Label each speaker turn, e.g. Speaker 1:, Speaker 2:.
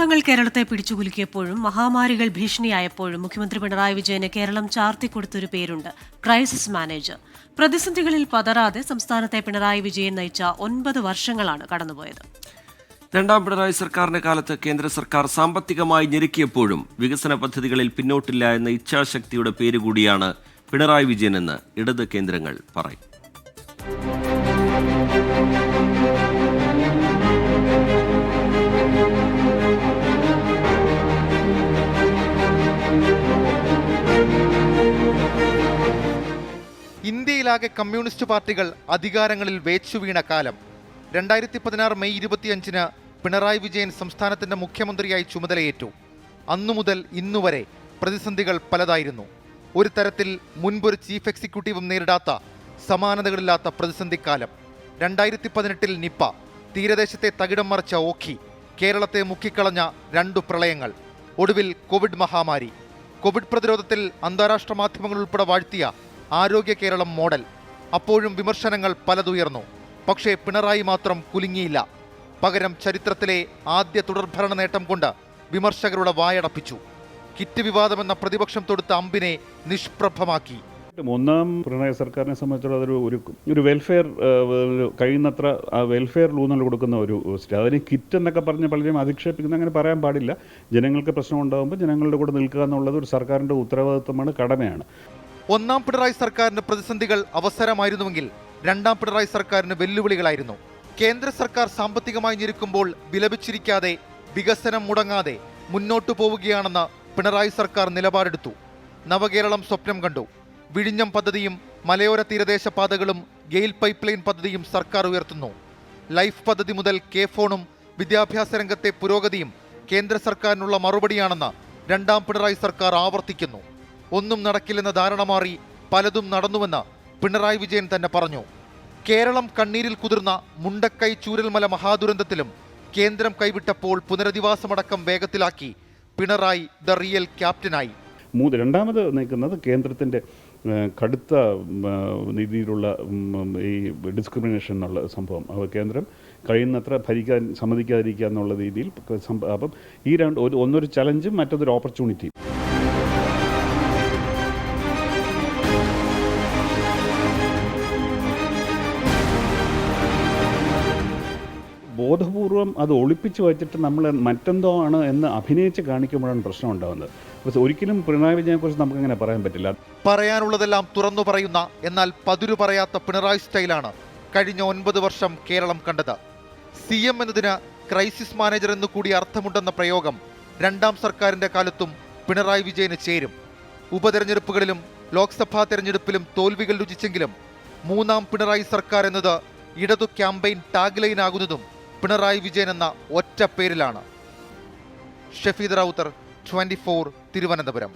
Speaker 1: ദുരന്തങ്ങൾ കേരളത്തെ പിടിച്ചുകുലുക്കിയപ്പോഴും മഹാമാരികൾ ഭീഷണിയായപ്പോഴും മുഖ്യമന്ത്രി പിണറായി വിജയന് കേരളം ചാർത്തിക്കൊടുത്തൊരു പേരുണ്ട് ക്രൈസിസ് മാനേജർ. പ്രതിസന്ധികളിൽ പതറാതെ സംസ്ഥാനത്തെ പിണറായി വിജയൻ നയിച്ച ഒൻപത് വർഷങ്ങളാണ് കടന്നുപോയത്.
Speaker 2: രണ്ടാം പിണറായി സർക്കാരിന്റെ കാലത്ത് കേന്ദ്ര സർക്കാർ സാമ്പത്തികമായി ഞെരുക്കിയപ്പോഴും വികസന പദ്ധതികളിൽ പിന്നോട്ടില്ല എന്ന ഇച്ഛാശക്തിയുടെ പേരുകൂടിയാണ് പിണറായി വിജയനെന്ന് ഇടത് കേന്ദ്രങ്ങൾ പറയും.
Speaker 3: ഇന്ത്യയിലാകെ കമ്മ്യൂണിസ്റ്റ് പാർട്ടികൾ അധികാരങ്ങളിൽ വേച്ചുവീണ കാലം. രണ്ടായിരത്തി പതിനാറ് മെയ് ഇരുപത്തിയഞ്ചിന് പിണറായി വിജയൻ സംസ്ഥാനത്തിന്റെ മുഖ്യമന്ത്രിയായി ചുമതലയേറ്റു. അന്നു മുതൽ ഇന്നുവരെ പ്രതിസന്ധികൾ പലതായിരുന്നു. ഒരു തരത്തിൽ മുൻപൊരു ചീഫ് എക്സിക്യൂട്ടീവും നേരിടാത്ത സമാനതകളില്ലാത്ത പ്രതിസന്ധിക്കാലം. രണ്ടായിരത്തി പതിനെട്ടിൽ നിപ്പ തീരദേശത്തെ തകിടം മറിച്ച ഓഖി കേരളത്തെ മുക്കിക്കളഞ്ഞ രണ്ടു പ്രളയങ്ങൾ ഒടുവിൽ കോവിഡ് മഹാമാരി. കോവിഡ് പ്രതിരോധത്തിൽ അന്താരാഷ്ട്ര മാധ്യമങ്ങൾ ഉൾപ്പെടെ വാഴ്ത്തിയ ആരോഗ്യ കേരളം മോഡൽ. അപ്പോഴും വിമർശനങ്ങൾ പലതുയർന്നു. പക്ഷേ പിണറായി മാത്രം കുലുങ്ങിയില്ല. പകരം ചരിത്രത്തിലെ ആദ്യ തുടർഭരണ നേട്ടം കൊണ്ട് വിമർശകരുടെ വായടപ്പിച്ചു. കിറ്റ് വിവാദമെന്ന പ്രതിപക്ഷം തൊടുത്ത അമ്പിനെ നിഷ്പ്രഭമാക്കി.
Speaker 4: ഒന്നാം പിണറായി സർക്കാരിനെ സംബന്ധിച്ചുള്ള ഒരു ഒരു വെൽഫെയർ കഴിയുന്നത്ര വെൽഫെയർ ഊന്നൽ കൊടുക്കുന്ന ഒരു സ്റ്റേറ്റ് അതിന് കിറ്റ് എന്നൊക്കെ പറഞ്ഞ് പലരും അധിക്ഷേപിക്കുന്ന അങ്ങനെ പറയാൻ പാടില്ല. ജനങ്ങൾക്ക് പ്രശ്നം ഉണ്ടാകുമ്പോൾ ജനങ്ങളുടെ കൂടെ നിൽക്കുക എന്നുള്ളത് ഒരു സർക്കാരിന്റെ ഉത്തരവാദിത്വമാണ് കടമയാണ്.
Speaker 3: ഒന്നാം പിണറായി സർക്കാരിന്റെ പ്രതിസന്ധികൾ അവസരമായിരുന്നുവെങ്കിൽ രണ്ടാം പിണറായി സർക്കാരിന് വെല്ലുവിളികളായിരുന്നു. കേന്ദ്ര സർക്കാർ സാമ്പത്തികമായി ഞെരുക്കുമ്പോൾ വിലപിച്ചിരിക്കാതെ വികസനം മുടങ്ങാതെ മുന്നോട്ടു പോവുകയാണെന്ന് പിണറായി സർക്കാർ നിലപാടെടുത്തു. നവകേരളം സ്വപ്നം കണ്ടു. വിഴിഞ്ഞം പദ്ധതിയും മലയോര തീരദേശ പാതകളും ഗെയിൽ പൈപ്പ് ലൈൻ പദ്ധതിയും സർക്കാർ ഉയർത്തുന്നു. ലൈഫ് പദ്ധതി മുതൽ കെ ഫോണും വിദ്യാഭ്യാസ രംഗത്തെ പുരോഗതിയും കേന്ദ്ര സർക്കാരിനുള്ള മറുപടിയാണെന്ന് രണ്ടാം പിണറായി സർക്കാർ ആവർത്തിക്കുന്നു. ഒന്നും നടക്കില്ലെന്ന ധാരണ മാറി പലതും നടന്നുവെന്ന് പിണറായി വിജയൻ തന്നെ പറഞ്ഞു. കേരളം കണ്ണീരിൽ കുതിർന്ന മുണ്ടക്കൈ ചൂരൽമല മഹാദുരന്തത്തിലും കേന്ദ്രം കൈവിട്ടപ്പോൾ പുനരധിവാസമടക്കം വേഗത്തിലാക്കി പിണറായി ദ റിയൽ ക്യാപ്റ്റനായി.
Speaker 4: രണ്ടാമത് നിൽക്കുന്നത് കേന്ദ്രത്തിന്റെ കടുത്ത രീതിയിലുള്ള ഈ ഡിസ്ക്രിമിനേഷൻ എന്നുള്ള സംഭവം. അപ്പോൾ കേന്ദ്രം കഴിയുന്നത്ര ഭരിക്കാൻ സമ്മതിക്കാതിരിക്കുക എന്നുള്ള രീതിയിൽ അപ്പം ഈ രണ്ട് ഒരു ഒന്നൊരു ചലഞ്ചും മറ്റൊരു ഓപ്പർച്യൂണിറ്റിയും ബോധപൂർവം അത് ഒളിപ്പിച്ച് വച്ചിട്ട് നമ്മൾ മറ്റെന്തോ ആണ് എന്ന് അഭിനയിച്ച് കാണിക്കുമ്പോഴാണ് പ്രശ്നം ഉണ്ടാകുന്നത്. പക്ഷേ ഒരിക്കലും പിണറായി നമുക്ക് അങ്ങനെ പറയാൻ പറ്റില്ല.
Speaker 3: പറയാനുള്ളതെല്ലാം തുറന്നു പറയുന്ന എന്നാൽ പതിരു പറയാത്ത പിണറായി സ്റ്റൈലാണ് കഴിഞ്ഞ ഒൻപത് വർഷം കേരളം കണ്ടത്. സി എം എന്നതിന് ക്രൈസിസ് മാനേജർ എന്ന് കൂടി അർത്ഥമുണ്ടെന്ന പ്രയോഗം രണ്ടാം സർക്കാരിന്റെ കാലത്തും പിണറായി വിജയന് ചേരും. ഉപതെരഞ്ഞെടുപ്പുകളിലും ലോക്സഭാ തെരഞ്ഞെടുപ്പിലും തോൽവികൾ രുചിച്ചെങ്കിലും മൂന്നാം പിണറായി സർക്കാർ എന്നത് ഇടതു ക്യാമ്പയിൻ ടാഗ് ലൈൻ ആകുന്നതും പിണറായി വിജയൻ എന്ന ഒറ്റ പേരിലാണ് ഷഫീദ് റൌത്തർ ട്വന്റി തിരുവനന്തപുരം.